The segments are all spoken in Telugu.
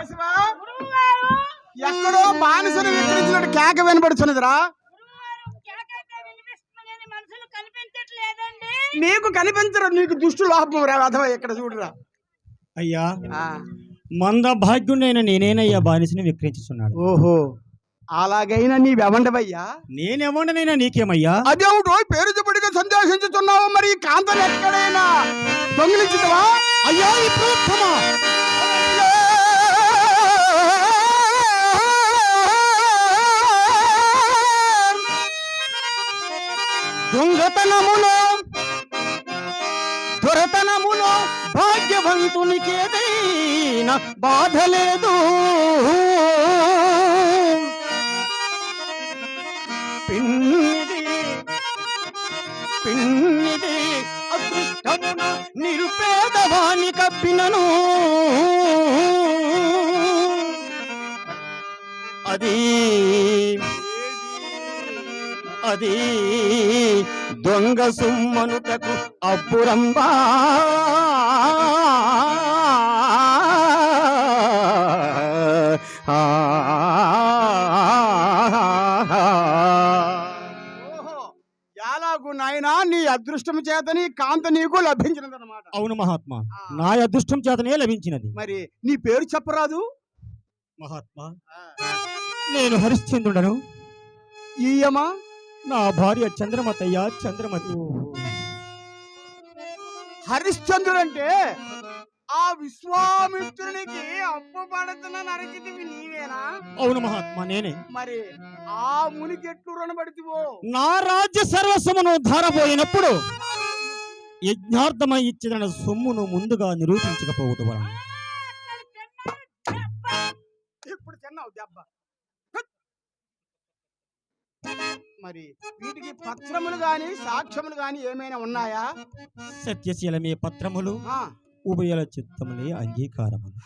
కేశవా ఎక్కడో బానిసను విక్రించినట్టు కేక వినపడుచున్నదిరా నీకు కనిపించరు నీకు దుష్టు లోపం రా అథవా ఇక్కడ చూడురా. అయ్యా ఆ, మంద భాగ్యుడైన నేనేనయ్యా బానిసని విక్రించుచున్నాడు ఓహో అలాగైనా నీవెవండవయ్యా? నేనెవండనైనా నీకేమయ్యా? అదేమిటో పేరు చెప్పడిగా సందేశించుతున్నావు మరి కాంతలు ఎక్కడైనా దొంగిలించుతావా? అయ్యా ఈ ప్రోత్తమా దొంగతనములో దొరతనములో భాగ్యవంతునికి ఏదైనా బాధ లేదు పిన్నిది పిన్నిది అదృష్టమున నిరుపేదవాణి కప్పినను అది అది దొంగ సుమ్మనుటకు ఎలాగు నాయనా నీ అదృష్టం చేతని కాంత నీకు లభించినదన్నమాట. అవును మహాత్మా నా అదృష్టం చేతనే లభించినది. మరి నీ పేరు చెప్పరాదు? మహాత్మా నేను హరిశ్చంద్రుడను. ఈయమా? నా భార్య చంద్రమతయ్య చంద్రమతి. హరిశ్చంద్రుడు అంటే ఆ విశ్వామిత్రునికి అప్పు పడుతున్న నరచితివి నీవేనా? అవును మహాత్మా నేనే. మరి ఆ మునికి ఎట్లు రుణపడితివో? నా రాజ్య సర్వస్వమును ధారపోయినప్పుడు యజ్ఞార్థమై ఇచ్చిన సొమ్మును ముందుగా నిరూపించకపోవటం వలన ఇప్పుడు తిన్నావు దెబ్బ. మరి వీటికి పత్రములు గాని సాక్ష్యములు గాని ఏమైనా ఉన్నాయా? సత్యశీలమే పత్రములు. ఆ, ఉభయల చిత్తములే అంగీకారములు.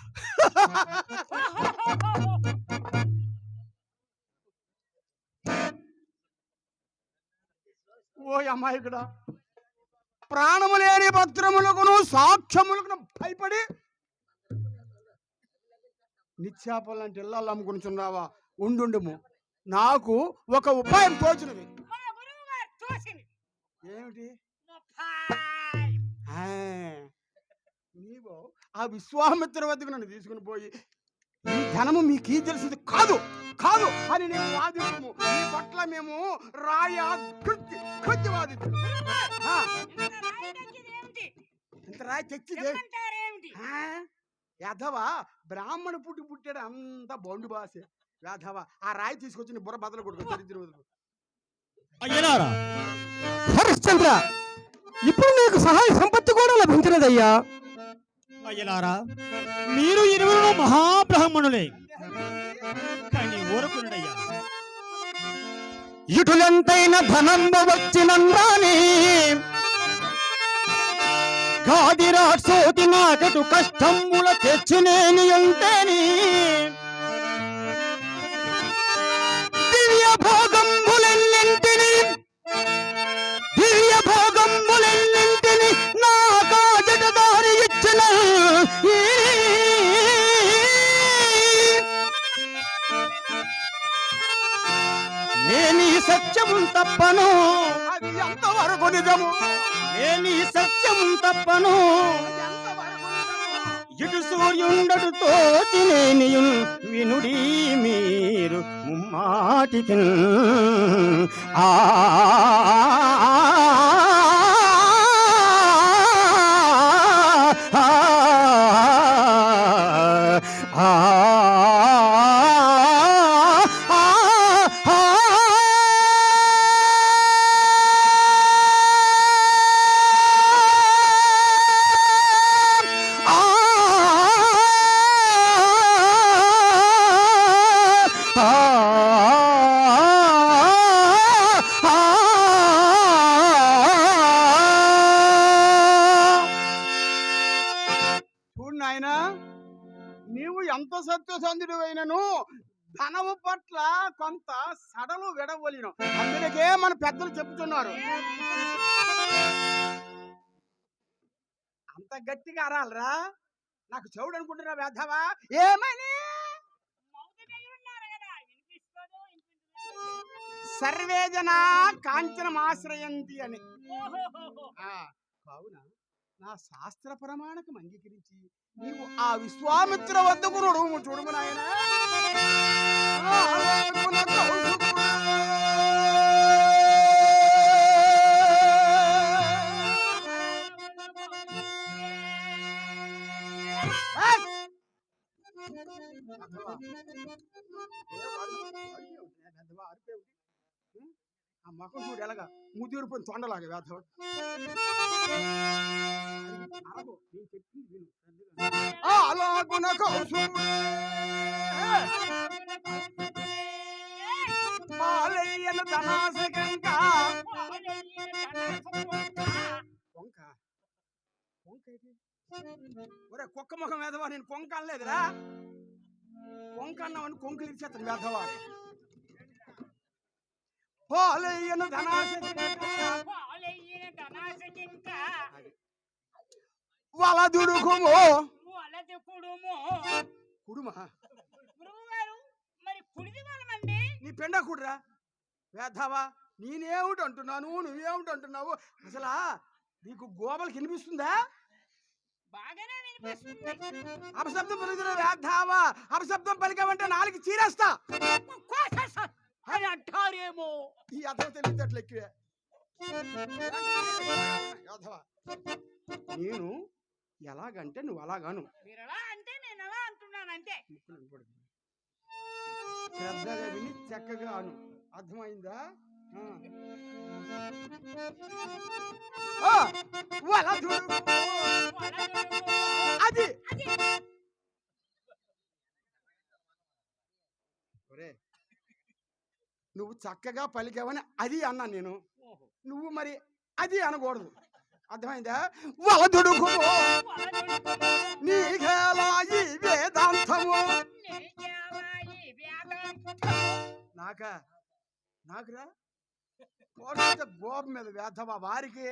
ఓ అమాయకుడా. ప్రాణము లేని పత్రములకును సాక్ష్యములకును భయపడి నిత్యాపలాంటి ఇళ్ళల్లో అమ్ముకునిచున్నావా ఉండుండుము. నాకు ఒక ఉపాయం తోచినది ఏమిటి? నీవు ఆ విశ్వామిత్ర వద్దకు నన్ను తీసుకుని పోయి ఈ ధనము మీకు తెలిసింది కాదు కాదు అని నేను వాదించము. ఈ పట్ల మేము రాయ కృత్తి కృత్తి వాదించు ఆ, ఇంత రాయి? యాదవా బ్రాహ్మణ పుట్టి పుట్టాడు అంత బొండు బాస యాదవ ఆ రాయి తీసుకొచ్చి నీ బుర్ర బదలు కొడుకు దరిద్ర హరిశ్చంద్ర ఇప్పుడు నీకు సహాయ సంపత్తి కూడా లభించినదయ్యా. అయ్యలారా మీరు ఇరువురు మహాబ్రాహ్మణులే. కానీ ఊరకునుడయ్యా ఇటులెంతైన ధనంబ వచ్చినందాని? గాదిరాట్సోతి నాకటు కష్టముల తెచ్చినేని అంటేని భోగంబులెన్నింటిని దివ్య భోగంబులెన్నింటిని నా కాజట దారి ఇచ్చిన ఈ నేనీ సత్యము తప్పను అది ఎంతవరకు నిజము నేనీ సత్యము తప్పను ఎంతవరకు నిజము? ఇటు సూర్యుండడు తోచినేనియున్ వినుడి మీరు ముమ్మాటికి ఆ నాయన నీవు ఎంత సత్యసంధుడు అయినను ధనము పట్ల కొంత సడలు విడవలిను. అందుకే మన పెద్దలు చెప్తున్నారు. అంత గట్టిగా అరాలరా? నాకు చెవుడు అనుకుంటున్నా వేద్దావా ఏమని సర్వేజన కాంచనం ఆశ్రయంతి అని. కావునా? నా శాస్త్ర ప్రమాణకం అంగీకరించి నీవు ఆ విశ్వామిత్ర వద్దకు నడుము చూడుము నాయన. ఆ మొఖం చూడు ఎలాగా? ముదిరిపోయిన తొండలాగా వేధవ. ఆ, అలాగున కౌసుడు పాలయ్యన ధనాశకంగా కొంక కొంక? ఒరే కుక్క ముఖం వేదవా నేను కొంక అనలేదురా కొంక అన్నావని కొంకలు ఇచ్చేస్తాను వేదవా పాలయ్యన ధనాశకింకా. వలదుడుకుము వలది కుడుము కుడుమా? గురువు గారు మరి కుడిది మనమండి? నీ పెండ కుడురా? వేద్దావా నేనేమిటి అంటున్నాను నువ్వేమిటి అంటున్నావు అసలా నీకు బాగానే వినిపిస్తుంది. అపశబ్దం పలుకుతున్న వేద్దావా అపశబ్దం పలికావంటే నాలుగు చీరేస్తా. అంటారేమో ఈ అర్థం ఎక్కువే యాదవ, నేను ఎలాగంటే నువ్వు అలాగాను. మీరు ఎలా అంటే నేను ఎలా అంటున్నాను అంతే. చక్కగా అను. అర్థమైందా? అది. ఒరే నువ్వు చక్కగా పలికావని అది అన్నా నేను. నువ్వు మరి అది అనకూడదు. అర్థమైందా? వలదుడుకు నీకేలాయి వేదాంతము. నాక నాకురా? గోప మీద వేధవా వారికి?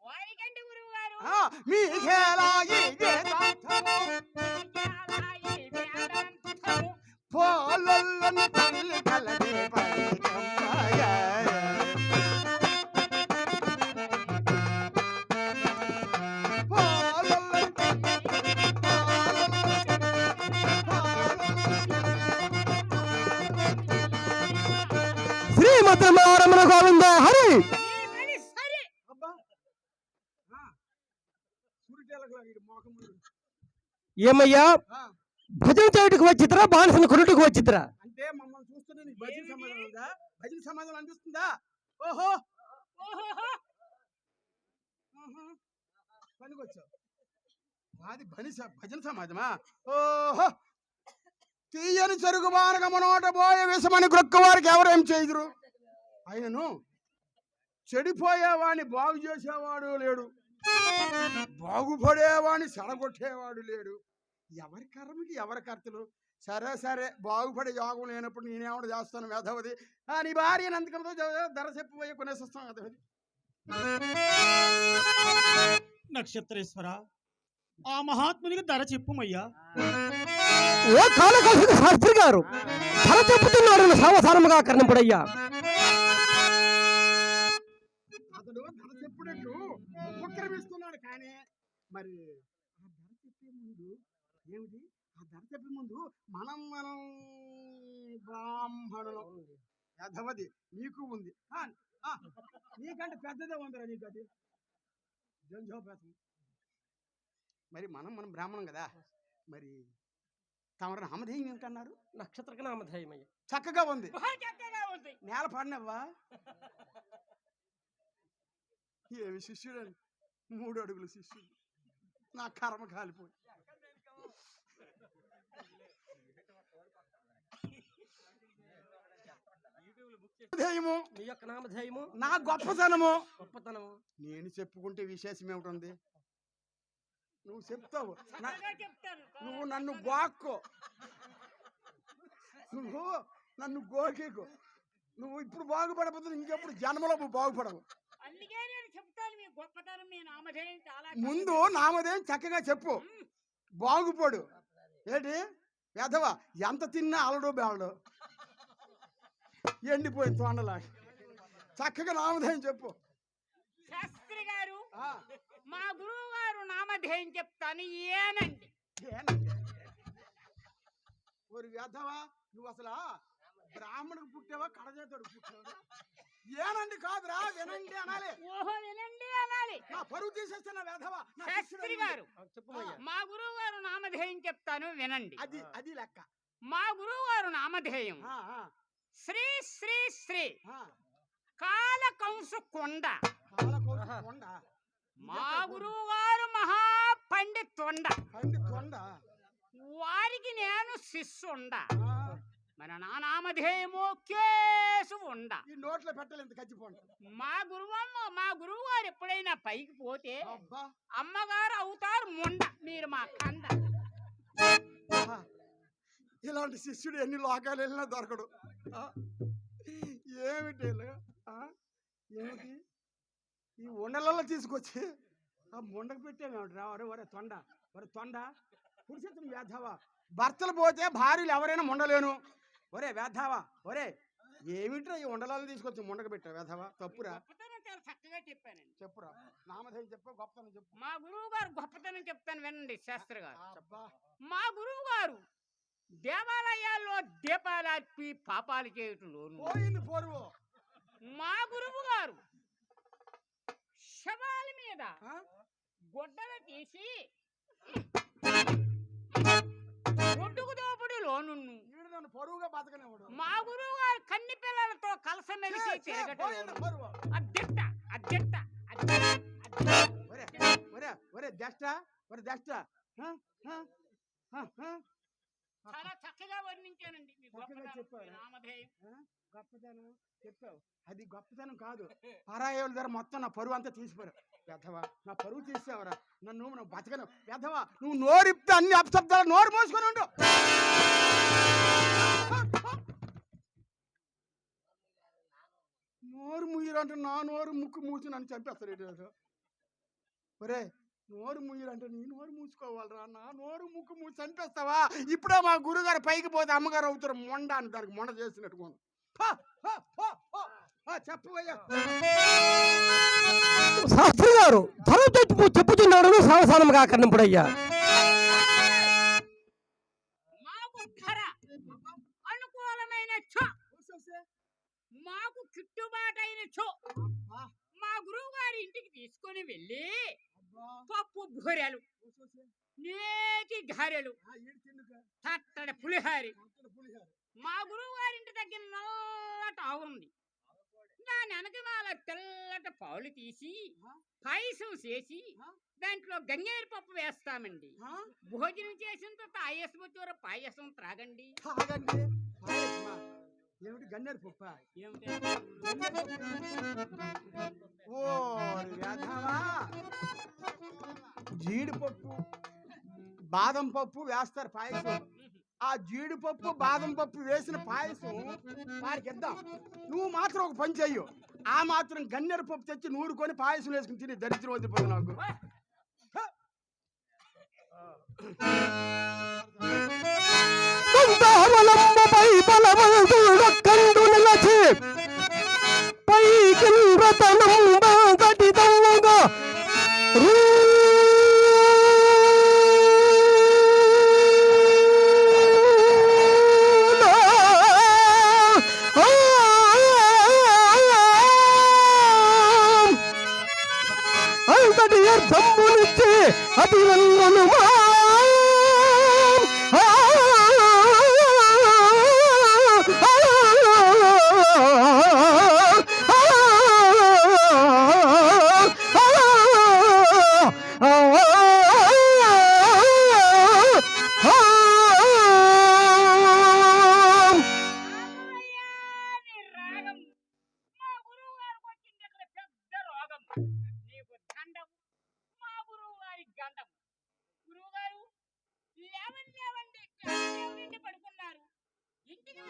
వారికంటే గురువు గారు ఆ, మీకేలా ఈ వేదాంతము. నీకేలాయి వేదాంతము. పోలొల్లని తల్లి ఏమయ్యా? ఆ, భజన చేయుటకు వచ్చిద్రా బానిసను కొనుటకు వచ్చిద్రా అంటే మమ్మల్ని చూస్తుంటే నీకు భజన సమాధానం ఉందా? భజన సమాధానం అనిపిస్తుందా ఓహో. పనికొచ్చావు. మాది భని భజన సమాజమా? ఓహో! తీయని చెరుకు బానగమ నోట పోయే విషమని గ్రొక్క వారికి ఎవరేం చేయుదురు? ఆయనను చెడిపోయేవాడిని బాగు చేసేవాడు లేడు. బాగుపడేవాడిని చెడగొట్టేవాడు లేడు. ఎవరి కర్మకి ఎవరి కర్తలు? సరే సరే బాగుపడే యోగం లేనప్పుడు నేనేమో చేస్తాను వేధవది ఆ, నీ భార్య నందుకంతో ధర చెప్పిపోయి కొనేసిస్తాను వేధవది నక్షత్రేశ్వర ఆ మహాత్మునికి ధర చెప్పుమయ్యా. ఓ కాలకౌశిక శాస్త్రి గారు ధర చెప్పుతున్నారు సావధానముగా కర్ణపుడయ్యా. అతడు ధర చెప్పుడట్టు కానీ మరి ఆ ధర చెప్పే ముందు ఏమిటి? ఆ ధర చెప్పే ముందు మనం మనం బ్రాహ్మణులు. యథవది నీకు ఉంది. నీకంటే పెద్దదే ఉందిరా నీకు అది జంజోపేతం. మరి మనం మనం బ్రాహ్మణం కదా. మరి తమరు నామధేయం ఏమిటన్నారు? నక్షత్రక నామధేయమయ్య. చక్కగా ఉంది. చక్కగా ఉంది. నేల పడినవ్వా? ఏమి శిష్యుడు మూడు అడుగులు శిష్యుడు. నా కర్మ కాలిపోయి ధైర్యము మీ యొక్క నామధేయము. నా గొప్పతనము. గొప్పతనము. నేను చెప్పుకుంటే విశేషం ఏమిటి నువ్వు చెప్తావు. నువ్వు నన్ను గోక్కో. నువ్వు నన్ను గోకేకు. నువ్వు ఇప్పుడు బాగుపడకపోతే ఇంకెప్పుడు జన్మలో నువ్వు బాగుపడవు. అందుకే నేను చెప్తాను మీ గొప్పతనం మీ నామధేయం చాలా ముందు నామదేం చక్కగా చెప్పు. బాగుపడు. ఏంటి? వెధవ ఎంత తిన్నా అలడు బేలడు. ఎండిపోయింది తొండలాగా చక్కగా నామధేయం చెప్పు. శాస్త్రి గారు మా గురువు గారు నామధేయం చెప్తాను ఏనండి. ఏనండి? ఓరి వ్యధవా నువ్వు అసలు బ్రాహ్మణుడికి పుట్టావా కడజేతుడు పుట్టావా? ఏనండి కాదురా వినండి అనాలి. ఓహో వినండి అనాలి. నా పరువు తీసేస్తున్న వ్యధవా నా శాస్త్రి గారు మా గురువు గారు నామధేయం చెప్తాను వినండి. అది అది లెక్క. మా గురువు గారు నామధేయం శ్రీ శ్రీ శ్రీ. ఆ. కాల కంసు కొండ. కొండ. మా గురువు గారు మహా పండిత్ తొండ పండి కొండ. వారికి నేను శిష్యుండ. నా నామధేయము కేసు ఉండ. ఈ నోట్లో పెట్టాలి ఇంత కచ్చిపోండి మా గురువమ్మ మా గురువు గారు ఎప్పుడైనా పైకి పోతే అబ్బా. అమ్మగారు అవుతారు ముండ మీరు మా కంద ఆహా. ఇలాంటి శిష్యుడు ఎన్ని లోకాలు వెళ్ళినా దొరకడు. ఆ? ఏమిటి? ఆ? ఏమిటి? ఈ ఉండలలో తీసుకొచ్చి ఆ ముండకు పెట్టామేమిటి రా ఒరే ఒరే తొండ. ఒరే తొండ. పురుషత్వం వేధావా భర్తలు పోతే భార్యలు ఎవరైనా ఉండలేను ఒరే వేధావా ఒరే ఏమిట్రా ఈ ఉండలలో తీసుకొచ్చి ముండకు పెట్టా వేధావా? తప్పురా. గొప్పతనం చాలా చక్కగా చెప్పానండి. చెప్పురా. నామధేయం చెప్పు గొప్పతనం చెప్పు. మా గురువు గారు గొప్పతనం చెప్తాను వినండి శాస్త్రి గారు అబ్బా. మా గురువు గారు దేవాలయాల్లో దీపాలర్పి పాపాలు పోయింది పోరువు. మా గురువు గారు శవాల మీద? గుడ్డలు తీసి పొరువుగా బతకనివ్వడు మా గురువు గారు కన్ని పిల్లలతో కలసమెలిసి తిరగటం. అద్దెట్ట అద్దెట్ట పరువు అంతా తీసిపోయారు. పెద్దవా నా పరువు తీసేవరా నన్ను నువ్వు బతకను. పెద్దవా నువ్వు నోరిప్తే అన్ని అపశబ్దాలు నోరు మోసుకొని ఉండు. నోరు ముయ్యరంటే నా నోరు ముక్కు మూసి నన్ను చంపేస్తాడు ఒరే నోరు ముయ్యరంటే నీ నోరు మూసుకోవాలరా. నా నోరు ముక్కు మూసి చంపేస్తావా? ఇప్పుడే మా గురుగారు పైకి పోతే అమ్మగారు అవుతారు మొండ అని దానికి మొండ చేసినట్టు శాస్త్రి గారు ధర చెప్పు చెప్పుచున్నాడు సావసానం కాకర్ణింపుడయ్యా మాకు అనుకూలమైన చో మాకు గిట్టుబాటైన చో అబ్బా, మా గురువు గారి ఇంటికి తీసుకొని వెళ్ళి అబ్బా, పప్పు బూరెలు. నేతి తిండుక. తట్టడి పులిహారి. మా గురువు గారింటి దగ్గర నల్లటి ఆవు ఉంది దాని వెనకమాల తెల్లటి పాలు తీసి? పాయసం చేసి? దాంట్లో గంగేరు పప్పు వేస్తామండి? భోజనం చేసిన తర్వాత ఆయాసం వచ్చారో పాయసం త్రాగండి తాగండి. ఏమిటి గన్నేరు పప్ప? ఓ జీడిపప్పు బాదం పప్పు వేస్తారు పాయసం ఆ జీడిపప్పు బాదం పప్పు వేసిన పాయసం వారికి ఇద్దాం. నువ్వు మాత్రం ఒక పని చెయ్యు. ఆ మాత్రం గన్నేరు పప్పు తెచ్చి నూరుకొని పాయసం వేసుకుని తిని దరిద్రం వదిలిపోదు నాకు. పైకి అంతటి అర్థంబునిచ్చి అభినందను రామయ్యాని రాగం మా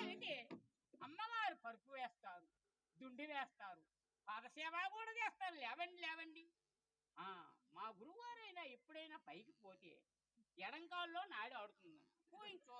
ఏంటి అమ్మవారు పరుపు వేస్తారు దుండి వేస్తారు పాదసేవ కూడా చేస్తారు. లేవండి లేవండి. ఆ మా గురువారైనా ఎప్పుడైనా పైకి పోతే ఎడంకాల్లో నాడి ఆడుతుందండి పోయించో